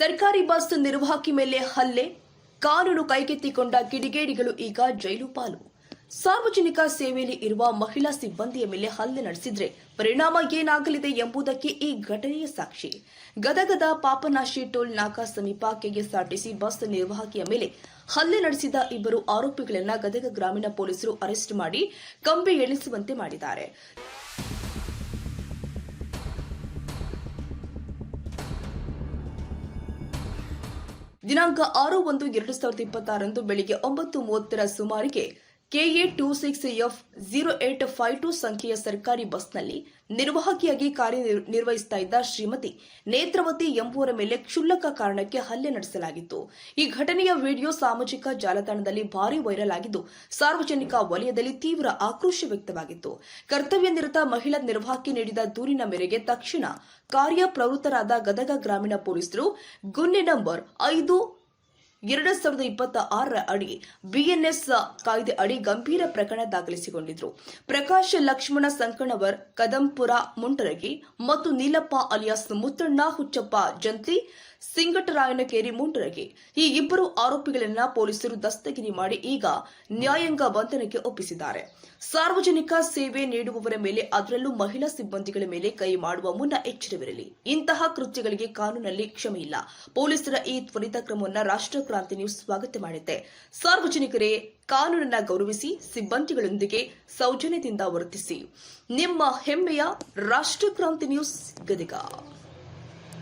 ಸರ್ಕಾರಿ ಬಸ್ ನಿರ್ವಾಹಕಿ ಮೇಲೆ ಹಲ್ಲೆ. ಕಾನೂನು ಕೈಗೆತ್ತಿಕೊಂಡ ಕಿಡಿಗೇಡಿಗಳು ಈಗ ಜೈಲು ಪಾಲು. ಸಾರ್ವಜನಿಕ ಸೇವೆಯಲ್ಲಿ ಇರುವ ಮಹಿಳಾ ಸಿಬ್ಬಂದಿಯ ಮೇಲೆ ಹಲ್ಲೆ ನಡೆಸಿದ್ರೆ ಪರಿಣಾಮ ಏನಾಗಲಿದೆ ಎಂಬುದಕ್ಕೆ ಈ ಘಟನೆಯ ಸಾಕ್ಷಿ. ಗದಗದ ಪಾಪನಾಶಿ ಟೋಲ್ ನಾಕಾ ಸಮೀಪ ಕೆಎಸ್ಆರ್ಟಿಸಿ ಬಸ್ ನಿರ್ವಾಹಕಿಯ ಮೇಲೆ ಹಲ್ಲೆ ನಡೆಸಿದ ಇಬ್ಬರು ಆರೋಪಿಗಳನ್ನ ಗದಗ ಗ್ರಾಮೀಣ ಪೊಲೀಸರು ಅರೆಸ್ಟ್ ಮಾಡಿ ಕಂಬಿ ಎಣಿಸುವಂತೆ ಮಾಡಿದ್ದಾರೆ. ದಿನಾಂಕ ಆರು ಒಂದು ಎರಡು ಸಾವಿರದ ಇಪ್ಪತ್ತಾರಂದು ಬೆಳಿಗ್ಗೆ ಒಂಬತ್ತು ಮೂವತ್ತರ ಸುಮಾರಿಗೆ KA two six F zero eight five two ಸಂಖ್ಯೆಯ ಸರ್ಕಾರಿ ಬಸ್ನಲ್ಲಿ ನಿರ್ವಾಹಕಿಯಾಗಿ ಕಾರ್ಯನಿರ್ವಹಿಸ್ತಾ ಇದ್ದ ಶ್ರೀಮತಿ ನೇತ್ರವತಿ ಎಂಬುವರ ಮೇಲೆ ಕ್ಷುಲ್ಲಕ ಕಾರಣಕ್ಕೆ ಹಲ್ಲೆ ನಡೆಸಲಾಗಿತ್ತು. ಈ ಘಟನೆಯ ವಿಡಿಯೋ ಸಾಮಾಜಿಕ ಜಾಲತಾಣದಲ್ಲಿ ಭಾರಿ ವೈರಲ್ ಆಗಿದ್ದು, ಸಾರ್ವಜನಿಕ ವಲಯದಲ್ಲಿ ತೀವ್ರ ಆಕ್ರೋಶ ವ್ಯಕ್ತವಾಗಿತ್ತು. ಕರ್ತವ್ಯ ನಿರತ ಮಹಿಳಾ ನಿರ್ವಾಹಕಿ ನೀಡಿದ ದೂರಿನ ಮೇರೆಗೆ ತಕ್ಷಣ ಕಾರ್ಯಪ್ರವೃತ್ತರಾದ ಗದಗ ಗ್ರಾಮೀಣ ಪೊಲೀಸರು ಗುನ್ನೆ ನಂಬರ್ ಐದು ಎರಡು ಸಾವಿರದ ಇಪ್ಪತ್ತ ಆರರ ಅಡಿ ಬಿಎನ್ಎಸ್ ಕಾಯ್ದೆ ಅಡಿ ಗಂಭೀರ ಪ್ರಕರಣ ದಾಖಲಿಸಿಕೊಂಡಿದ್ರು. ಪ್ರಕಾಶ್ ಲಕ್ಷ್ಮಣ ಸಂಕಣವರ್, ಕದಂಪುರ, ಮುಂಟರಗಿ ಮತ್ತು ನೀಲಪ್ಪ ಅಲಿಯಾಸ್ ಮುತ್ತಣ್ಣ, ಹುಚ್ಚಪ್ಪ ಜಂತಿ ಸಿಂಗಟರಾಯನಕೇರಿ, ಮುಂಟರಗಿ ಈ ಇಬ್ಬರು ಆರೋಪಿಗಳನ್ನ ಪೊಲೀಸರು ದಸ್ತಗಿರಿ ಮಾಡಿ ಈಗ ನ್ಯಾಯಾಂಗ ಬಂಧನಕ್ಕೆ ಒಪ್ಪಿಸಿದ್ದಾರೆ. ಸಾರ್ವಜನಿಕ ಸೇವೆ ನೀಡುವವರ ಮೇಲೆ ಅದರಲ್ಲೂ ಮಹಿಳಾ ಸಿಬ್ಬಂದಿಗಳ ಮೇಲೆ ಕೈ ಮಾಡುವ ಮುನ್ನ ಎಚ್ಚರವಿರಲಿ. ಇಂತಹ ಕೃತ್ಯಗಳಿಗೆ ಕಾನೂನಲ್ಲಿ ಕ್ಷಮೆಯಿಲ್ಲ ಪೊಲೀಸರ ಈ ತ್ವರಿತ ಕ್ರಮವನ್ನು ರಾಷ್ಟ್ರ ಕ್ರಾಂತಿ ನ್ಯೂಸ್ ಸ್ವಾಗತ ಮಾಡಿದೆ ಸಾರ್ವಜನಿಕರೇ, ಕಾನೂನನ್ನ ಗೌರವಿಸಿ ಸಿಬ್ಬಂದಿಗಳೊಂದಿಗೆ ಸೌಜನ್ಯದಿಂದ ವರ್ತಿಸಿ. ನಿಮ್ಮ ಹೆಮ್ಮೆಯ ರಾಷ್ಟ್ರ ಕ್ರಾಂತಿ ನ್ಯೂಸ್ ಗದಗ.